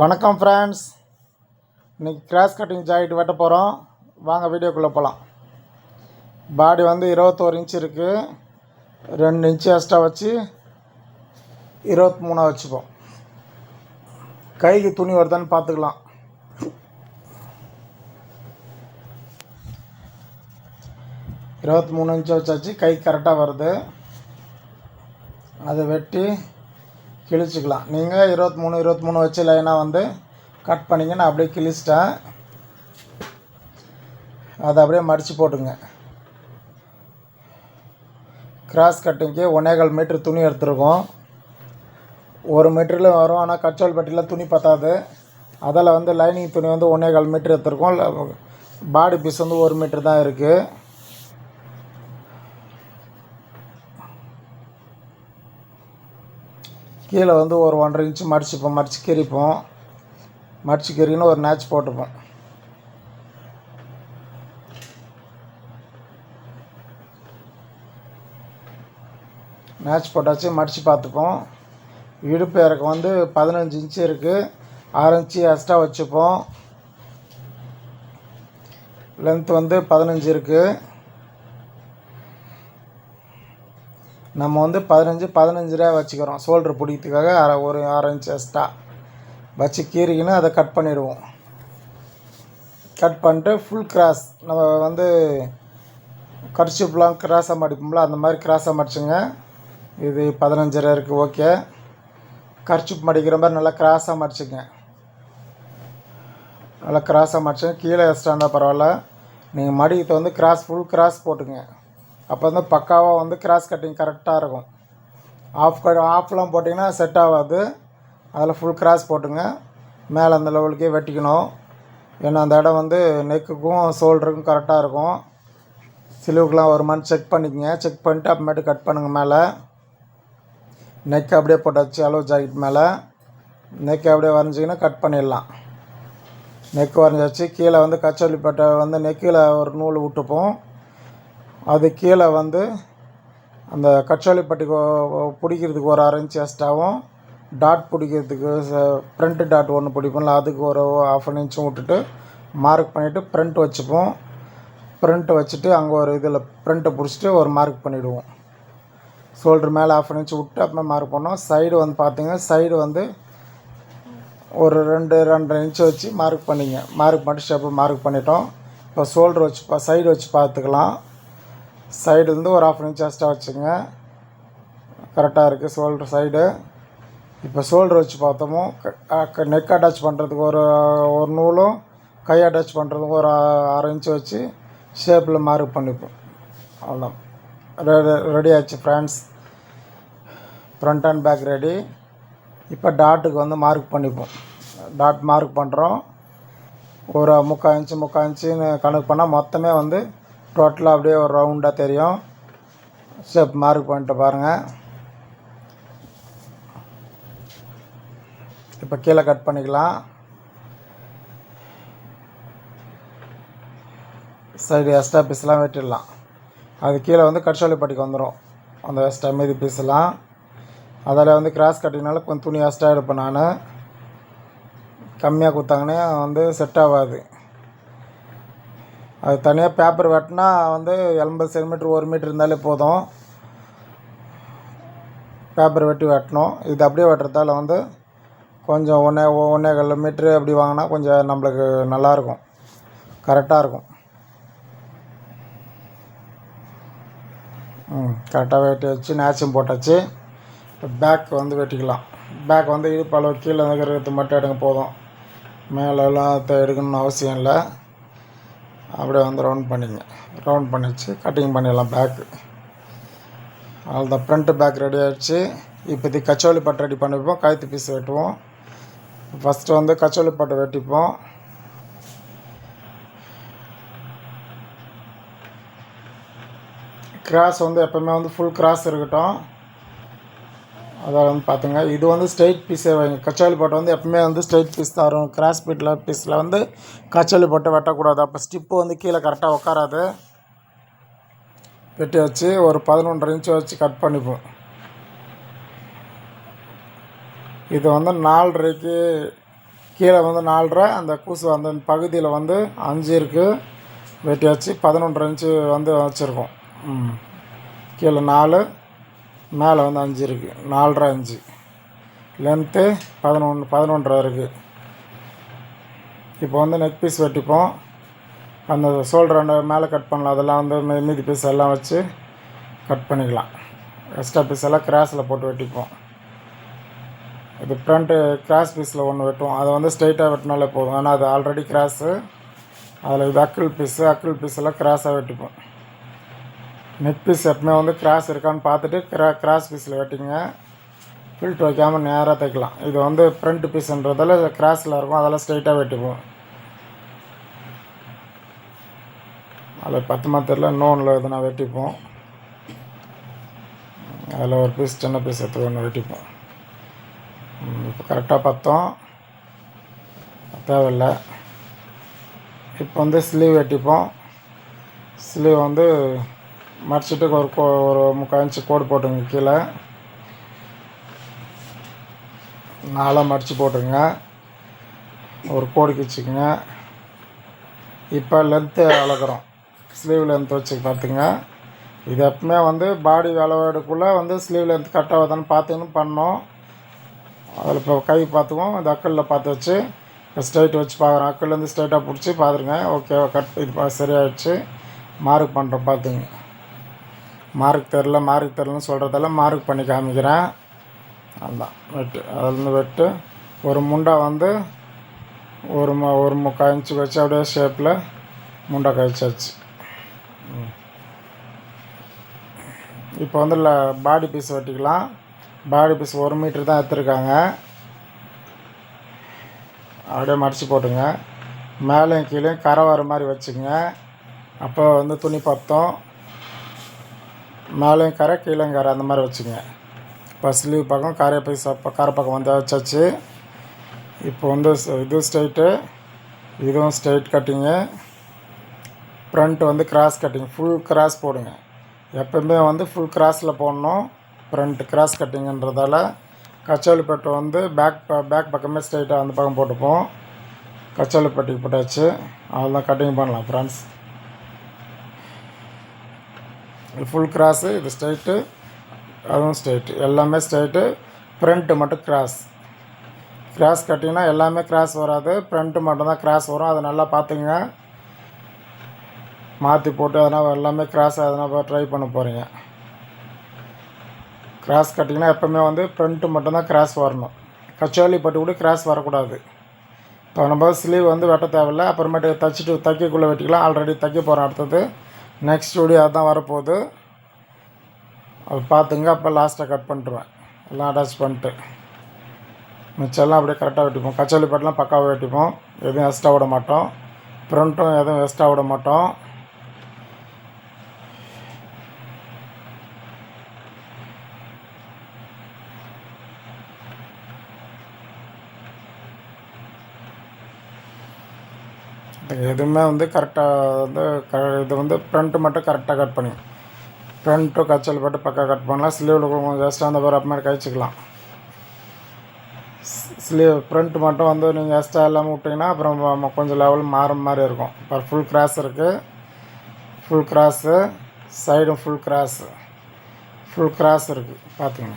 வணக்கம் ஃப்ரெண்ட்ஸ் இன்றைக்கி cross cutting jacket வெட்ட போகிறோம் வாங்க வீடியோக்குள்ளே போகலாம் பாடி வந்து இருபத்தோரு இன்ச் இருக்குது ரெண்டு இன்ச்சு எக்ஸ்ட்ரா வச்சு இருபத்தி மூணாக வச்சுப்போம். கைக்கு துணி வருதான்னு பார்த்துக்கலாம் இருபத்தி மூணு இன்ச்சு வச்சாச்சு. கை கரெக்டாக வருது. அதை வெட்டி கிழிச்சிக்கலாம். நீங்கள் இருபத்தி மூணு இருபத்தி மூணு வச்சு லைனாக வந்து கட் பண்ணிங்க. நான் அப்படியே கிழிச்சிட்டேன். அதை அப்படியே மடித்து போட்டுங்க. கிராஸ் கட்டிங்க்கு ஒன்னேகால் மீட்ரு துணி எடுத்துருக்கோம். ஒரு மீட்டரில் வரும். ஆனால் கச்சோல் பட்டியில் துணி பத்தாது. அதில் வந்து லைனிங் துணி வந்து ஒன்னேகால் மீட்ரு எடுத்துருக்கோம். பாடி பீஸ் வந்து ஒரு மீட்ரு தான் இருக்குது கீழே வந்து ஒரு ஒன்றரை இன்ச்சு மடிச்சுப்போம் மடித்து கீறிப்போம். மடித்து கீறின்னு ஒரு நேச் போட்டுப்போம். நேச் போட்டாச்சு மடித்து பார்த்துப்போம். இடுப்பு இறக்கம் வந்து பதினஞ்சு இன்ச்சு இருக்குது ஆறு இன்ச்சு எக்ஸ்ட்ரா வச்சுப்போம். லென்த் வந்து பதினஞ்சு இருக்குது நம்ம வந்து பதினஞ்சு பதினஞ்சு ரூபா வச்சுக்கிறோம். ஷோல்டர் பிடிக்கிறதுக்காக அரை ஒரு அரை இன்ச் எக்ஸ்ட்ரா வச்சு கீறிக்கின்னு அதை கட் பண்ணிடுவோம். கட் பண்ணிட்டு ஃபுல் கிராஸ் நம்ம வந்து கர்ச்சிப்லாம் கிராஸாக மடிப்போம்ல அந்த மாதிரி கிராஸாக மடிச்சுங்க. இது பதினஞ்சரை இருக்குது ஓகே கர்ச்சிப் மடிக்கிற மாதிரி நல்லா கிராஸாக மடிச்சுங்க. நல்லா கிராஸாக மடிச்சுங்க. கீழே எக்ஸ்ட்ரா இருந்தால் பரவாயில்ல. நீங்கள் மடிக்கிட்ட வந்து கிராஸ் ஃபுல் கிராஸ் போட்டுங்க அப்போ வந்து பக்காவாக வந்து கிராஸ் கட்டிங் கரெக்டாக இருக்கும். ஆஃப் கட் ஆஃப்லாம் போட்டிங்கன்னா செட் ஆகாது. அதில் ஃபுல் கிராஸ் போட்டுங்க. மேலே அந்த லெவலுக்கே வெட்டிக்கணும். ஏன்னா அந்த இடம் வந்து நெக்குக்கும் ஷோல்டருக்கும் கரெக்டாக இருக்கும். சிலுவுக்கெலாம் வருமானு செக் பண்ணிக்கங்க. செக் பண்ணிட்டு அப்புறமேட்டு கட் பண்ணுங்கள் மேலே. நெக் அப்படியே போட்டாச்சு அளவு ஜாக்கெட் மேலே. நெக் அப்படியே வரைஞ்சிங்கன்னா கட் பண்ணிடலாம். நெக் வரைஞ்சாச்சு. கீழே வந்து கச்சோலி பட்டை வந்து நெக்கில் ஒரு நூல் விட்டுப்போம். அது கீழே வந்து அந்த கச்சோலி பிடிக்கிறதுக்கு ஒரு அரை இன்ச் எக்ஸ்ட்ராவும் டாட் பிடிக்கிறதுக்கு ப்ரிண்ட் டாட் ஒன்று பிடிப்போம்ல அதுக்கு ஒரு ஆஃப் அன் இன்ச்சும் விட்டுட்டு மார்க் பண்ணிவிட்டு ப்ரிண்ட் வச்சுப்போம். ப்ரிண்ட் வச்சுட்டு அங்கே ஒரு இதில் ப்ரிண்ட்டை பிடிச்சிட்டு ஒரு மார்க் பண்ணிவிடுவோம் ஷோல்டர் மேலே ஆஃப் அன் இன்ச் விட்டு அப்புறமா மார்க் பண்ணோம். சைடு வந்து பார்த்தீங்கன்னா சைடு வந்து ஒரு ரெண்டு ரெண்டரை இன்ச்சு வச்சு மார்க் பண்ணிங்க. மார்க் பண்ணிட்டு ஸ்டெப்பு மார்க் பண்ணிட்டோம். இப்போ ஷோல்டர் வச்சு பா சைடு வச்சு பார்த்துக்கலாம். சைடுலேருந்து ஒரு ஆஃப் இன்ச் எக்ஸ்ட்ரா வச்சுங்க. கரெக்டாக இருக்குது ஷோல்டர் சைடு இப்போ ஷோல்டர் வச்சு பார்த்தோமோ நெக் அட்டாச் பண்ணுறதுக்கு ஒரு ஒரு நூலும் கை அட்டாச் பண்ணுறதுக்கு ஒரு அரை இன்ச்சு வச்சு ஷேப்பில் மார்க் பண்ணிப்போம். அவ்வளோ ரெடி ரெடி ஆச்சு friends front and back ready இப்போ டாட்டுக்கு வந்து மார்க் பண்ணிப்போம். டாட் மார்க் பண்ணுறோம் ஒரு முக்கால் இன்ச்சு முக்கால் இன்ச்சுன்னு கணக்கு பண்ணால் மொத்தமே வந்து டோட்டலாக அப்படியே ஒரு ரவுண்டாக தெரியும். ஸ்டெப் மார்க் பண்ணிட்டு பாருங்கள் இப்போ கீழே கட் பண்ணிக்கலாம். சைடு எக்ஸ்ட்ரா பீஸ்லாம் வெட்டிடலாம். அது கீழே வந்து கட்சாலி பட்டிக்கு வந்துடும் அந்த எக்ஸ்ட்ரா மீதி பீஸ்லாம் அதில் வந்து கிராஸ் கட்டினால கொஞ்சம் துணி எக்ஸ்ட்ரா எடுப்பேன் நான். கம்மியாக கொடுத்தாங்கன்னே வந்து செட் ஆகாது. அது தனியாக பேப்பர் வெட்டினா வந்து எண்பது சென்டிமீட்ரு ஒரு மீட்ரு இருந்தாலே போதும். பேப்பர் வெட்டி வெட்டணும். இது அப்படியே வெட்டுறதால வந்து கொஞ்சம் ஒன்றே ஒன்றே கால் மீட்ரு அப்படி வாங்கினா கொஞ்சம் நம்மளுக்கு நல்லாயிருக்கும். கரெக்டாக இருக்கும். ம் கரெக்டாக வெட்டி வச்சு நேச்சும் போட்டாச்சு. இப்போ பேக் வந்து வெட்டிக்கலாம். பேக் வந்து இடுப்பளவு அளவு கீழே இருக்கிறது மட்டும் எடுங்க போதும். மேலெல்லாம் எடுக்கணும்னு அவசியம் இல்லை. அப்படியே வந்து ரவுண்ட் பண்ணிங்க. ரவுண்ட் பண்ணிச்சு கட்டிங் பண்ணிடலாம் பேக்கு அவ்வளோதான் ஃப்ரண்ட்டு பேக் ரெடி ஆகிடுச்சு இப்போதைக்கு கச்சோலி பட்டு ரெடி பண்ணிப்போம். கழுத்து பீஸ் வெட்டுவோம். ஃபஸ்ட்டு வந்து கச்சோலி பட்டு வெட்டிப்போம். கிராஸ் வந்து எப்போவுமே வந்து ஃபுல் கிராஸ் இருக்கட்டும். அதாவது வந்து பார்த்துங்க இது வந்து ஸ்ட்ரைட் பீஸே வைங்க. கச்சாலி போட்டு வந்து எப்பவுமே வந்து ஸ்ட்ரைட் பீஸ் தான் வரும். கிராஸ் பீட்டில் பீஸில் வந்து கச்சாலி போட்டு வெட்டக்கூடாது. அப்போ ஸ்டிப்பு வந்து கீழே கரெக்டாக உட்காராது வெட்டி வச்சு ஒரு பதினொன்றரை இன்ச்சு வச்சு கட் பண்ணிப்போம். இது வந்து நாலரைக்கு கீழே வந்து நாலரை அந்த கூசு அந்த பகுதியில் வந்து அஞ்சு இருக்குது வெட்டி வச்சு பதினொன்றரை இன்ச்சு வந்து வச்சுருக்கோம். ம். கீழே நாலு மேலே வந்து அஞ்சு இருக்குது நாலரை அஞ்சு. லென்த்து பதினொன்று பதினொன்றரை இருக்குது இப்போ வந்து நெக் பீஸ் வெட்டிப்போம். அந்த ஷோல்டர் மேலே கட் பண்ணலாம். அதெல்லாம் வந்து மீதி பீஸ் எல்லாம் வச்சு கட் பண்ணிக்கலாம். எக்ஸ்ட்ரா பீஸ் எல்லாம் கிராஸில் போட்டு வெட்டிப்போம். இது ஃப்ரண்ட்டு கிராஸ் பீஸில் ஒன்று வெட்டுவோம். அதை வந்து ஸ்ட்ரைட்டாக வெட்டினாலே போதும். ஆனால் அது ஆல்ரெடி கிராஸு அதில் இது அக்கிள் பீஸு அக்கிள் பீஸ் எல்லாம் கிராஸாக வெட்டிப்போம். நெட் பீஸ் எப்பவுமே வந்து கிராஸ் இருக்கான்னு பார்த்துட்டு கிரா கிராஸ் பீஸில் வெட்டிங்க ஃபில்ட் வைக்காமல் நேராக தைக்கலாம் இது வந்து ஃப்ரண்ட் பீஸுன்றதால கிராஸில் இருக்கும். அதெல்லாம் ஸ்ட்ரைட்டாக வெட்டிப்போம். அதில் பத்து மாத்திரில் நோனில் எதுனா வெட்டிப்போம். அதில் ஒரு பீஸ் சின்ன பீஸ் எடுத்து ஒன்று வெட்டிப்போம். இப்போ கரெக்டாக பார்த்தோம். தேவையில்லை. இப்போ வந்து ஸ்லீவ் வெட்டிப்போம். ஸ்லீவ் வந்து மடிச்சிட்டு ஒரு கோ ஒரு முக்கால் இன்ச்சு கோடு போட்டுங்க கீழே. நாலாக மடித்து போட்டுருங்க ஒரு கோடு கிச்சுக்குங்க. இப்போ லென்த்து அளக்குறோம். ஸ்லீவ் லென்த் வச்சு பார்த்துங்க இது எப்பவுமே வந்து பாடி அளவெடுக்குள்ளே வந்து ஸ்லீவ் லென்த் கரெக்டாக வருதான்னு பார்த்துன்னு பண்ணோம். அதில் இப்போ கை பார்த்துக்குவோம் இந்த அக்கலில் பார்த்து வச்சு இப்போ ஸ்ட்ரைட் வச்சு பார்க்குறோம் அக்கல்லேருந்து ஸ்ட்ரைட்டாக பிடிச்சி பார்த்துருங்க ஓகே கட் இது பா- சரியாயிடுச்சு. மார்க் பண்ணுறோம் பார்த்துங்க மார்க் தெரில மார்க் தெரிலன்னு சொல்கிறதால மார்க் பண்ணி காமிக்கிறேன். அதுதான் வெட்டு அதுலேருந்து வெட்டு. ஒரு முண்டா வந்து ஒரு ம ஒரு முக்கால் இன்ச்சு வச்சு அப்படியே ஷேப்பில் முண்டை கழிச்சாச்சு. இப்போ வந்து பாடி பீஸ் வெட்டிக்கலாம். பாடி பீஸ் ஒரு மீட்ரு தான் எடுத்துருக்காங்க. அப்படியே மடித்து போட்டுங்க. மேலேயும் கீழே கரை வர மாதிரி வச்சுங்க அப்போ வந்து துணி பத்தம். மேலேயும் கரை கீழேயும் கரை அந்த மாதிரி வச்சுங்க. இப்போ பக்கம் காரை போய் அப்போ காரை பக்கம் வந்து வச்சாச்சு. இப்போ வந்து இது ஸ்ட்ரைட்டு இதுவும் ஸ்ட்ரைட் கட்டிங்கு ஃப்ரண்ட் வந்து கிராஸ் கட்டிங் ஃபுல் கிராஸ் போடுங்க. எப்பவுமே வந்து ஃபுல் கிராஸில் போடணும் ஃப்ரண்ட் கிராஸ் கட்டிங்கன்றதால கச்சாலிப்பட்டு வந்து பேக் பேக் பக்கமே ஸ்ட்ரைட்டாக அந்த பக்கம் போட்டுப்போம். கச்சாலிப்பட்டி போட்டாச்சு. அவ்வளோதான் கட்டிங் பண்ணலாம் ஃப்ரெண்ட்ஸ் இது ஃபுல் கிராஸு இது ஸ்ட்ரைட்டு அதுவும் ஸ்ட்ரைட்டு எல்லாமே ஸ்ட்ரைட்டு ஃப்ரண்ட்டு மட்டும் கிராஸ் கிராஸ் கட்டிங்கன்னா எல்லாமே கிராஸ் வராது. ஃப்ரண்ட்டு மட்டும்தான் கிராஸ் வரும். அதை நல்லா பார்த்துங்க மாற்றி போட்டு எதனா எல்லாமே கிராஸ் அதனால் ட்ரை பண்ண போகிறீங்க கிராஸ் கட்டிங்கன்னா எப்போவுமே வந்து ஃப்ரண்ட்டு மட்டும்தான் கிராஸ் வரணும். கச்சோலி பட்டு கூட கிராஸ் வரக்கூடாது. இப்போ நம்ம ஸ்லீவ் வந்து வெட்ட தேவையில்ல. அப்புறமேட்டு தைச்சிட்டு தைக்கக்குள்ளே வெட்டிக்கலாம். ஆல்ரெடி தைக்க போகிறோம் அடுத்தது. நெக்ஸ்ட் வீடியோ அதுதான் வரப்போகுது. அது பார்த்துங்க அப்போ லாஸ்ட்டாக கட் பண்ணிட்டுருவேன் எல்லாம் அட்டாச் பண்ணிட்டு. மிச்சம்லாம் அப்படியே கரெக்டாக வெட்டிப்போம். கச்சோலி பாட்டெலாம் பக்காவாக வெட்டிப்போம். எதுவும் எக்ஸ்ட்ரா விட மாட்டோம். ஃப்ரண்ட்டும் எதுவும் எக்ஸ்ட்ரா விட மாட்டோம். எதுவுமே வந்து கரெக்டாக வந்து க இது வந்து ஃப்ரண்ட்டு மட்டும் கரெக்டாக கட் பண்ணி. ஃப்ரண்ட்டு கச்சல் போட்டு பக்கம் கட் பண்ணலாம். ஸ்லீவில் கொஞ்சம் எக்ஸ்ட்ரா அந்த மாதிரி மாதிரி கழிச்சிக்கலாம். ஸ்லீவ் ஃப்ரண்ட் மட்டும் வந்து நீங்கள் எக்ஸ்ட்ரா இல்லாமல் விட்டிங்கன்னா அப்புறம் கொஞ்சம் லெவல் மாறும் மாதிரி இருக்கும். இப்போ ஃபுல் கிராஸ் இருக்குது ஃபுல் கிராஸு சைடும் ஃபுல் கிராஸு ஃபுல் கிராஸ் இருக்குது பார்த்துங்க